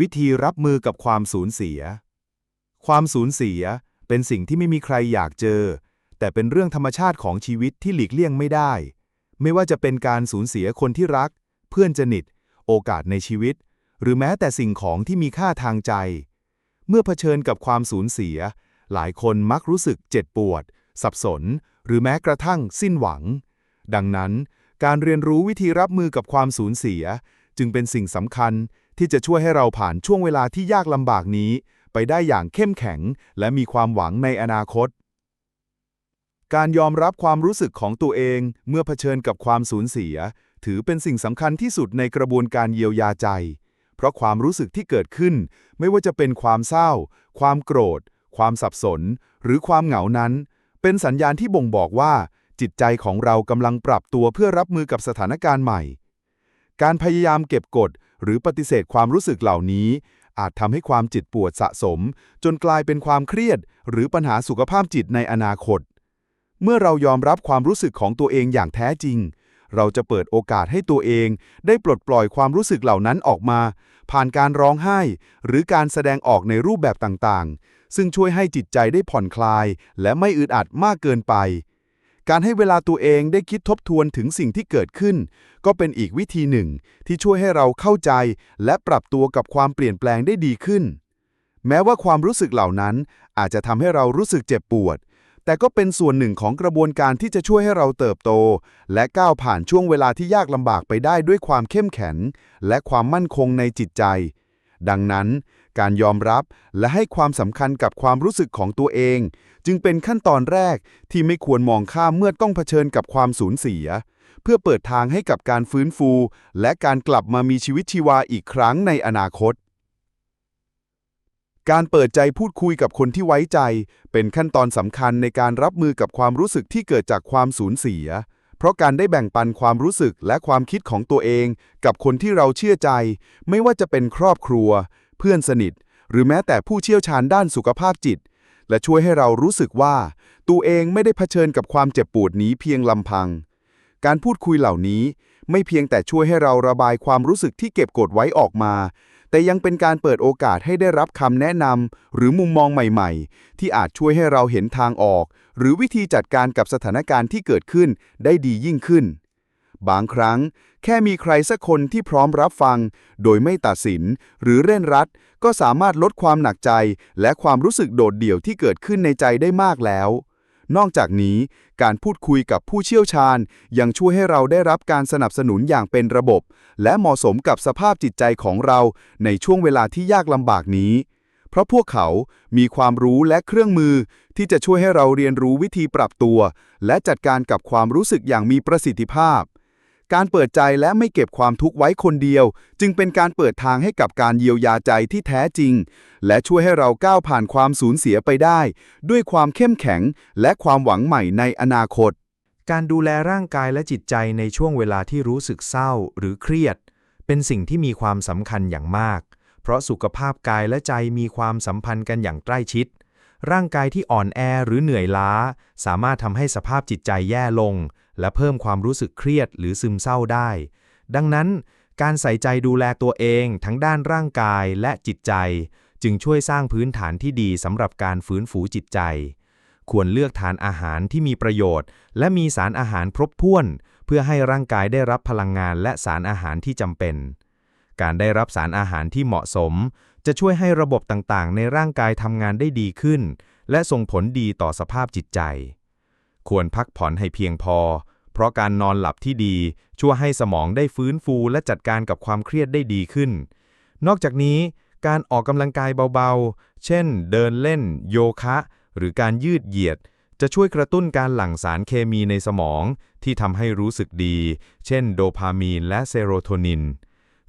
วิธีรับมือกับความสูญเสีย ความสูญเสียเป็นสิ่งที่ไม่มีใครอยากเจอ แต่เป็นเรื่องธรรมชาติของชีวิตที่หลีกเลี่ยงไม่ได้ ไม่ว่าจะเป็นการสูญเสียคนที่รัก เพื่อนสนิท โอกาสในชีวิต หรือแม้แต่สิ่งของที่มีค่าทางใจ เมื่อเผชิญกับความสูญเสีย หลายคนมักรู้สึกเจ็บปวด สับสน หรือแม้กระทั่งสิ้นหวัง ดังนั้น การเรียนรู้วิธีรับมือกับความสูญเสีย จึงเป็นสิ่งสำคัญ ที่จะช่วยให้เราผ่านช่วงเวลาที่ยากลำบากนี้ ไปได้อย่างเข้มแข็ง และมีความหวังในอนาคต การยอมรับความรู้สึกของตัวเองเมื่อเผชิญกับความสูญเสีย ถือเป็นสิ่งสำคัญที่สุดในกระบวนการเยียวยาใจ เพราะความรู้สึกที่เกิดขึ้น ไม่ว่าจะเป็นความเศร้า ความโกรธ ความสับสน หรือความเหงานั้น เป็นสัญญาณที่บ่งบอกว่า จิตใจของเรากำลังปรับตัวเพื่อรับมือกับสถานการณ์ใหม่ การพยายามเก็บกด หรือปฏิเสธความรู้สึกเหล่านี้ อาจทำให้ความจิตปวดสะสม จนกลายเป็นความเครียด หรือปัญหาสุขภาพจิตในอนาคต เมื่อเรายอมรับความรู้สึกของตัวเองอย่างแท้จริง เราจะเปิดโอกาสให้ตัวเอง ได้ปลดปล่อยความรู้สึกเหล่านั้นออกมา ผ่านการร้องไห้ หรือการแสดงออกในรูปแบบต่างๆ ซึ่งช่วยให้จิตใจได้ผ่อนคลาย และไม่อึดอัดมากเกินไปการให้เวลาตัวเองได้คิดทบทวนถึงสิ่งที่เกิดขึ้น ก็เป็นอีกวิธีหนึ่งที่ช่วยให้เราเข้าใจ และปรับตัวกับความเปลี่ยนแปลงได้ดีขึ้น แม้ว่าความรู้สึกเหล่านั้นอาจจะทำให้เรารู้สึกเจ็บปวด แต่ก็เป็นส่วนหนึ่งของกระบวนการที่จะช่วยให้เราเติบโต และก้าวผ่านช่วงเวลาที่ยากลำบากไปได้ด้วยความเข้มแข็ง และความมั่นคงในจิตใจ ดังนั้น การยอมรับและให้ความสำคัญกับความรู้สึกของตัวเอง จึงเป็นขั้นตอนแรกที่ไม่ควรมองข้ามเมื่อต้องเผชิญกับความสูญเสีย เพื่อเปิดทางให้กับการฟื้นฟู และการกลับมามีชีวิตชีวาอีกครั้งในอนาคต การเปิดใจพูดคุยกับคนที่ไว้ใจ เป็นขั้นตอนสำคัญในการรับมือกับความรู้สึกที่เกิดจากความสูญเสีย เพราะการได้แบ่งปันความรู้สึกและความคิดของตัวเอง กับคนที่เราเชื่อใจ ไม่ว่าจะเป็นครอบครัว เพื่อนสนิท หรือแม้แต่ผู้เชี่ยวชาญด้านสุขภาพจิต และช่วยให้เรารู้สึกว่า ตัวเองไม่ได้เผชิญกับความเจ็บปวดนี้เพียงลำพัง การพูดคุยเหล่านี้ไม่เพียงแต่ช่วยให้เราระบายความรู้สึกที่เก็บกดไว้ออกมา แต่ยังเป็นการเปิดโอกาสให้ได้รับคำแนะนำหรือมุมมองใหม่ๆ ที่อาจช่วยให้เราเห็นทางออก หรือวิธีจัดการกับสถานการณ์ที่เกิดขึ้นได้ดียิ่งขึ้น บางครั้ง แค่มีใครสักคนที่พร้อมรับฟัง โดยไม่ตัดสิน หรือเร่นรัด ก็สามารถลดความหนักใจ และความรู้สึกโดดเดี่ยวที่เกิดขึ้นในใจได้มากแล้ว นอกจากนี้ การพูดคุยกับผู้เชี่ยวชาญ ยังช่วยให้เราได้รับการสนับสนุนอย่างเป็นระบบ และเหมาะสมกับสภาพจิตใจของเราในช่วงเวลาที่ยากลำบากนี้ เพราะพวกเขามีความรู้และเครื่องมือ ที่จะช่วยให้เราเรียนรู้วิธีปรับตัว และจัดการกับความรู้สึกอย่างมีประสิทธิภาพ การเปิดใจและไม่เก็บความทุกข์ไว้คนเดียว จึงเป็นการเปิดทางให้กับการเยียวยาใจที่แท้จริง และช่วยให้เราก้าวผ่านความสูญเสียไปได้ ด้วยความเข้มแข็ง และความหวังใหม่ในอนาคต การดูแลร่างกายและจิตใจในช่วงเวลาที่รู้สึกเศร้าหรือเครียด เป็นสิ่งที่มีความสำคัญอย่างมาก เพราะสุขภาพกายและใจมีความสัมพันธ์กันอย่างใกล้ชิด ร่างกายที่อ่อนแอหรือเหนื่อยล้า สามารถทำให้สภาพจิตใจแย่ลง และเพิ่มความรู้สึกเครียดหรือซึมเศร้าได้ ดังนั้น การใส่ใจดูแลตัวเองทั้งด้านร่างกายและจิตใจ จึงช่วยสร้างพื้นฐานที่ดีสำหรับการฟื้นฟูจิตใจ ควรเลือกทานอาหารที่มีประโยชน์ และมีสารอาหารครบถ้วน เพื่อให้ร่างกายได้รับพลังงานและสารอาหารที่จำเป็น การได้รับสารอาหารที่เหมาะสม จะช่วยให้ระบบต่างๆ ในร่างกายทำงานได้ดีขึ้น และส่งผลดีต่อสภาพจิตใจควรพักผ่อนให้เพียงพอ เพราะการนอนหลับที่ดี ช่วยให้สมองได้ฟื้นฟูและจัดการกับความเครียดได้ดีขึ้น นอกจากนี้ การออกกำลังกายเบาๆ เช่น เดินเล่น โยคะ หรือการยืดเหยียด จะช่วยกระตุ้นการหลั่งสารเคมีในสมอง ที่ทำให้รู้สึกดี เช่น โดพามีนและเซโรโทนิน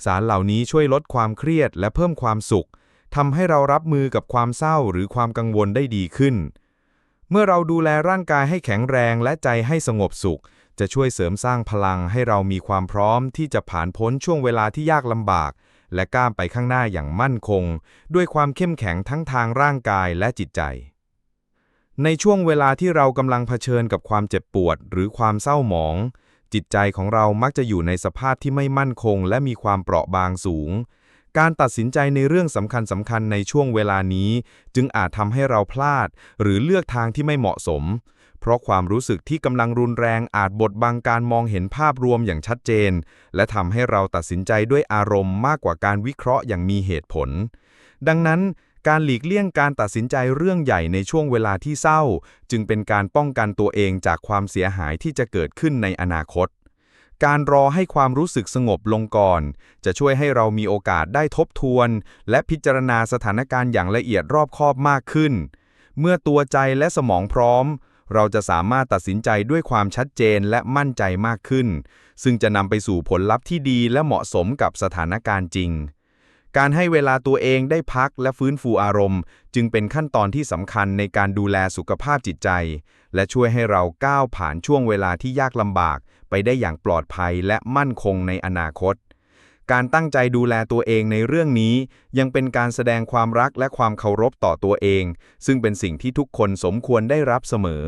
สารเหล่านี้ช่วยลดความเครียดและเพิ่มความสุขทำให้เรารับมือกับความเศร้าหรือความกังวลได้ดีขึ้น เมื่อเราดูแลร่างกายให้แข็งแรงและใจให้สงบสุข จะช่วยเสริมสร้างพลังให้เรามีความพร้อมที่จะผ่านพ้นช่วงเวลาที่ยากลำบาก และก้าวไปข้างหน้าอย่างมั่นคง ด้วยความเข้มแข็งทั้งทางร่างกายและจิตใจ ในช่วงเวลาที่เรากำลังเผชิญกับความเจ็บปวด หรือความเศร้าหมอง จิตใจของเรามักจะอยู่ในสภาพที่ไม่มั่นคง และมีความเปราะบางสูง การตัดสินใจในเรื่องสำคัญสำคัญในช่วงเวลานี้ จึงอาจทำให้เราพลาด หรือเลือกทางที่ไม่เหมาะสม เพราะความรู้สึกที่กำลังรุนแรงอาจบดบังการมองเห็นภาพรวมอย่างชัดเจน และทำให้เราตัดสินใจด้วยอารมณ์มากกว่าการวิเคราะห์อย่างมีเหตุผล ดังนั้นการหลีกเลี่ยงการตัดสินใจเรื่องใหญ่ในช่วงเวลาที่เศร้า จึงเป็นการป้องกันตัวเองจากความเสียหายที่จะเกิดขึ้นในอนาคต การรอให้ความรู้สึกสงบลงก่อน จะช่วยให้เรามีโอกาสได้ทบทวน และพิจารณาสถานการณ์อย่างละเอียดรอบคอบมากขึ้น เมื่อตัวใจและสมองพร้อม เราจะสามารถตัดสินใจด้วยความชัดเจนและมั่นใจมากขึ้น ซึ่งจะนำไปสู่ผลลัพธ์ที่ดีและเหมาะสมกับสถานการณ์จริง การให้เวลาตัวเองได้พักและฟื้นฟูอารมณ์ จึงเป็นขั้นตอนที่สำคัญในการดูแลสุขภาพจิตใจ และช่วยให้เราก้าวผ่านช่วงเวลาที่ยากลำบาก ไปได้อย่างปลอดภัยและมั่นคงในอนาคต การตั้งใจดูแลตัวเองในเรื่องนี้ ยังเป็นการแสดงความรักและความเคารพต่อตัวเอง ซึ่งเป็นสิ่งที่ทุกคนสมควรได้รับเสมอ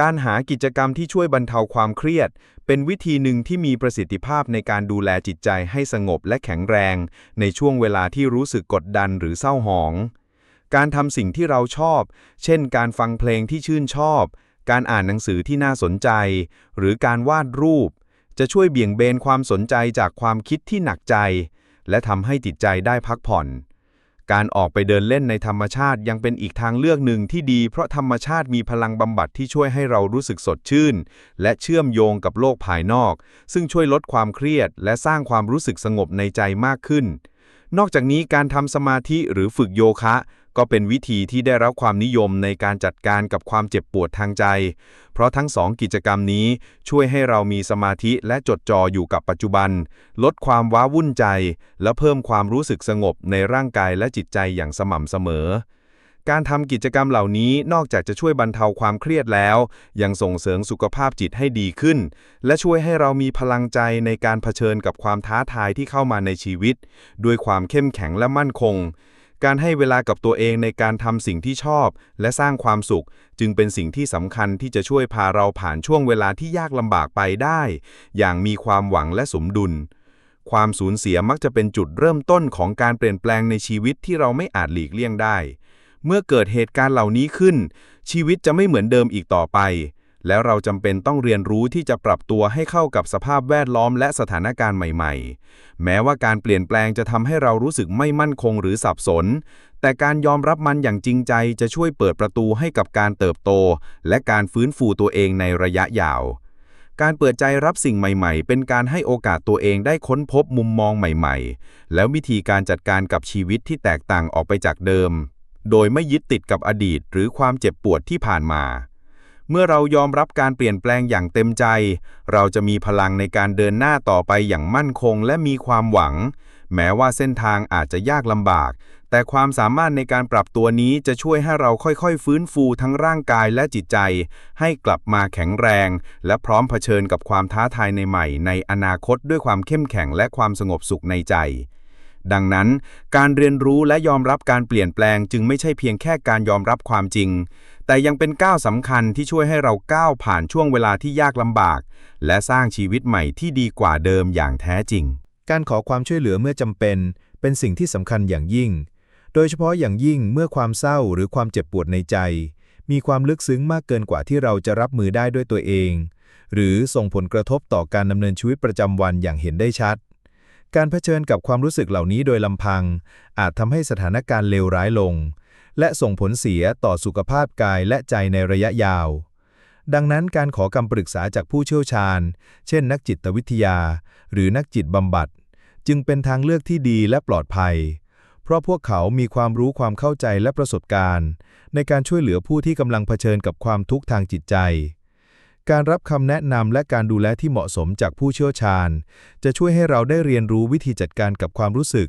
การหากิจกรรมที่ช่วยบรรเทาความเครียด เป็นวิธีหนึ่งที่มีประสิทธิภาพในการดูแลจิตใจให้สงบและแข็งแรง ในช่วงเวลาที่รู้สึกกดดันหรือเศร้าหมอง การทำสิ่งที่เราชอบ เช่น การฟังเพลงที่ชื่นชอบ การอ่านหนังสือที่น่าสนใจ หรือการวาดรูป จะช่วยเบี่ยงเบนความสนใจจากความคิดที่หนักใจ และทำให้จิตใจได้พักผ่อน การออกไปเดินเล่นในธรรมชาติยังเป็นอีกทางเลือกหนึ่งที่ดีเพราะธรรมชาติมีพลังบำบัดที่ช่วยให้เรารู้สึกสดชื่น และเชื่อมโยงกับโลกภายนอก ซึ่งช่วยลดความเครียด และสร้างความรู้สึกสงบในใจมากขึ้นนอกจากนี้การทำสมาธิหรือฝึกโยคะ ก็เป็นวิธีที่ได้รับความนิยมในการจัดการกับความเจ็บปวดทางใจ เพราะทั้งสองกิจกรรมนี้ช่วยให้เรามีสมาธิและจดจ่ออยู่กับปัจจุบัน ลดความว้าวุ่นใจ และเพิ่มความรู้สึกสงบในร่างกายและจิตใจอย่างสม่ำเสมอการทำกิจกรรมเหล่านี้นอกจากจะช่วยบรรเทาความเครียดแล้ว ยังส่งเสริมสุขภาพจิตให้ดีขึ้น และช่วยให้เรามีพลังใจในการเผชิญกับความท้าทายที่เข้ามาในชีวิต ด้วยความเข้มแข็งและมั่นคง การให้เวลากับตัวเองในการทำสิ่งที่ชอบ และสร้างความสุข จึงเป็นสิ่งที่สำคัญที่จะช่วยพาเราผ่านช่วงเวลาที่ยากลำบากไปได้ อย่างมีความหวังและสมดุล ความสูญเสียมักจะเป็นจุดเริ่มต้นของการเปลี่ยนแปลงในชีวิตที่เราไม่อาจหลีกเลี่ยงได้ เมื่อเกิดเหตุการณ์เหล่านี้ขึ้น ชีวิตจะไม่เหมือนเดิมอีกต่อไป แล้วเราจำเป็นต้องเรียนรู้ที่จะปรับตัวให้เข้ากับสภาพแวดล้อมและสถานการณ์ใหม่ๆ แม้ว่าการเปลี่ยนแปลงจะทำให้เรารู้สึกไม่มั่นคงหรือสับสน แต่การยอมรับมันอย่างจริงใจจะช่วยเปิดประตูให้กับการเติบโต และการฟื้นฟูตัวเองในระยะยาว การเปิดใจรับสิ่งใหม่ๆ เป็นการให้โอกาสตัวเองได้ค้นพบมุมมองใหม่ๆ แล้ววิธีการจัดการกับชีวิตที่แตกต่างออกไปจากเดิม โดยไม่ยึดติดกับอดีตหรือความเจ็บปวดที่ผ่านมา เมื่อเรายอมรับการเปลี่ยนแปลงอย่างเต็มใจ เราจะมีพลังในการเดินหน้าต่อไปอย่างมั่นคงและมีความหวัง แม้ว่าเส้นทางอาจจะยากลำบาก แต่ความสามารถในการปรับตัวนี้จะช่วยให้เราค่อยๆ ฟื้นฟูทั้งร่างกายและจิตใจ ให้กลับมาแข็งแรง และพร้อมเผชิญกับความท้าทายในใหม่ในอนาคตด้วยความเข้มแข็งและความสงบสุขในใจดังนั้น การเรียนรู้และยอมรับการเปลี่ยนแปลงจึงไม่ใช่เพียงแค่การยอมรับความจริง แต่ยังเป็นก้าวสำคัญที่ช่วยให้เราก้าวผ่านช่วงเวลาที่ยากลำบาก และสร้างชีวิตใหม่ที่ดีกว่าเดิมอย่างแท้จริง การขอความช่วยเหลือเมื่อจำเป็น เป็นสิ่งที่สำคัญอย่างยิ่ง โดยเฉพาะอย่างยิ่งเมื่อความเศร้าหรือความเจ็บปวดในใจ มีความลึกซึ้งมากเกินกว่าที่เราจะรับมือได้ด้วยตัวเอง หรือส่งผลกระทบต่อการดำเนินชีวิตประจำวันอย่างเห็นได้ชัด การเผชิญกับความรู้สึกเหล่านี้โดยลำพัง อาจทำให้สถานการณ์เลวร้ายลง และส่งผลเสียต่อสุขภาพกายและใจในระยะยาว ดังนั้นการขอคำปรึกษาจากผู้เชี่ยวชาญ เช่นนักจิตวิทยา หรือนักจิตบำบัด จึงเป็นทางเลือกที่ดีและปลอดภัย เพราะพวกเขามีความรู้ความเข้าใจและประสบการณ์ ในการช่วยเหลือผู้ที่กำลังเผชิญกับความทุกข์ทางจิตใจ การรับคำแนะนำและการดูแลที่เหมาะสมจากผู้เชี่ยวชาญ จะช่วยให้เราได้เรียนรู้วิธีจัดการกับความรู้สึก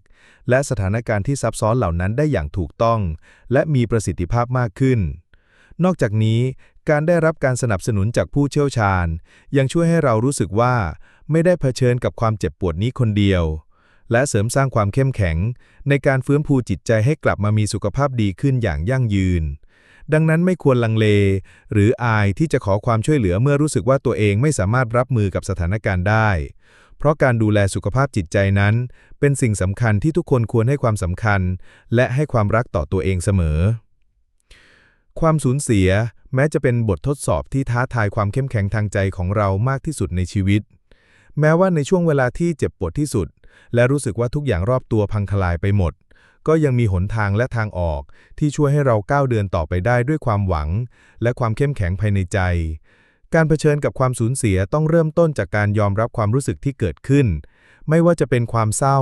และสถานการณ์ที่ซับซ้อนเหล่านั้นได้อย่างถูกต้อง และมีประสิทธิภาพมากขึ้น นอกจากนี้ การได้รับการสนับสนุนจากผู้เชี่ยวชาญ ยังช่วยให้เรารู้สึกว่า ไม่ได้เผชิญกับความเจ็บปวดนี้คนเดียว และเสริมสร้างความเข้มแข็ง ในการฟื้นฟูจิตใจให้กลับมามีสุขภาพดีขึ้นอย่างยั่งยืน ดังนั้นไม่ควรลังเล หรืออายที่จะขอความช่วยเหลือเมื่อรู้สึกว่าตัวเองไม่สามารถรับมือกับสถานการณ์ได้ เพราะการดูแลสุขภาพจิตใจนั้น เป็นสิ่งสำคัญที่ทุกคนควรให้ความสำคัญ และให้ความรักต่อตัวเองเสมอ ความสูญเสีย แม้จะเป็นบททดสอบที่ท้าทายความเข้มแข็งทางใจของเรามากที่สุดในชีวิต แม้ว่าในช่วงเวลาที่เจ็บปวดที่สุด และรู้สึกว่าทุกอย่างรอบตัวพังทลายไปหมด ก็ยังมีหนทางและทางออกที่ช่วยให้เราก้าวเดินต่อไปได้ด้วยความหวัง และความเข้มแข็งภายในใจ การเผชิญกับความสูญเสียต้องเริ่มต้นจากการยอมรับความรู้สึกที่เกิดขึ้น ไม่ว่าจะเป็นความเศร้า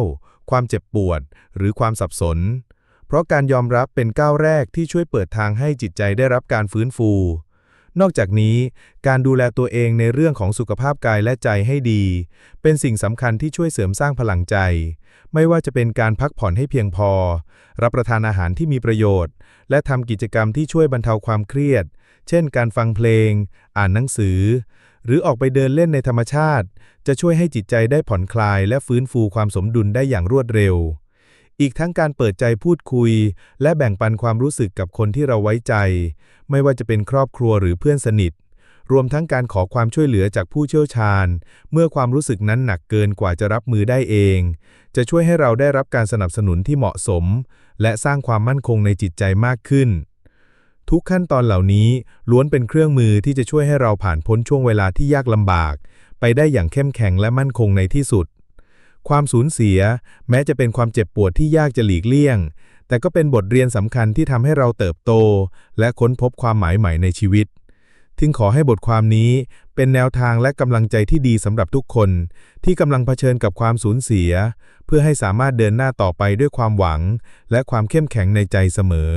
ความเจ็บปวด หรือความสับสน เพราะการยอมรับเป็นก้าวแรกที่ช่วยเปิดทางให้จิตใจได้รับการฟื้นฟู นอกจากนี้ การดูแลตัวเองในเรื่องของสุขภาพกายและใจให้ดี เป็นสิ่งสำคัญที่ช่วยเสริมสร้างพลังใจ ไม่ว่าจะเป็นการพักผ่อนให้เพียงพอ รับประทานอาหารที่มีประโยชน์ และทำกิจกรรมที่ช่วยบรรเทาความเครียด เช่น การฟังเพลง อ่านหนังสือ หรือออกไปเดินเล่นในธรรมชาติ จะช่วยให้จิตใจได้ผ่อนคลาย และฟื้นฟูความสมดุลได้อย่างรวดเร็ว อีกทั้งการเปิดใจพูดคุย และแบ่งปันความรู้สึกกับคนที่เราไว้ใจ ไม่ว่าจะเป็นครอบครัวหรือเพื่อนสนิท รวมทั้งการขอความช่วยเหลือจากผู้เชี่ยวชาญ เมื่อความรู้สึกนั้นหนักเกินกว่าจะรับมือได้เอง จะช่วยให้เราได้รับการสนับสนุนที่เหมาะสม และสร้างความมั่นคงในจิตใจมากขึ้น ทุกขั้นตอนเหล่านี้ล้วนเป็นเครื่องมือที่จะช่วยให้เราผ่านพ้นช่วงเวลาที่ยากลำบาก ไปได้อย่างเข้มแข็งและมั่นคงในที่สุด ความสูญเสีย แม้จะเป็นความเจ็บปวดที่ยากจะหลีกเลี่ยง แต่ก็เป็นบทเรียนสำคัญที่ทำให้เราเติบโต และค้นพบความหมายใหม่ในชีวิตถึงขอให้บทความนี้เป็นแนวทางและกำลังใจที่ดีสำหรับทุกคน ที่กำลังเผชิญกับความสูญเสีย เพื่อให้สามารถเดินหน้าต่อไปด้วยความหวัง และความเข้มแข็งในใจเสมอ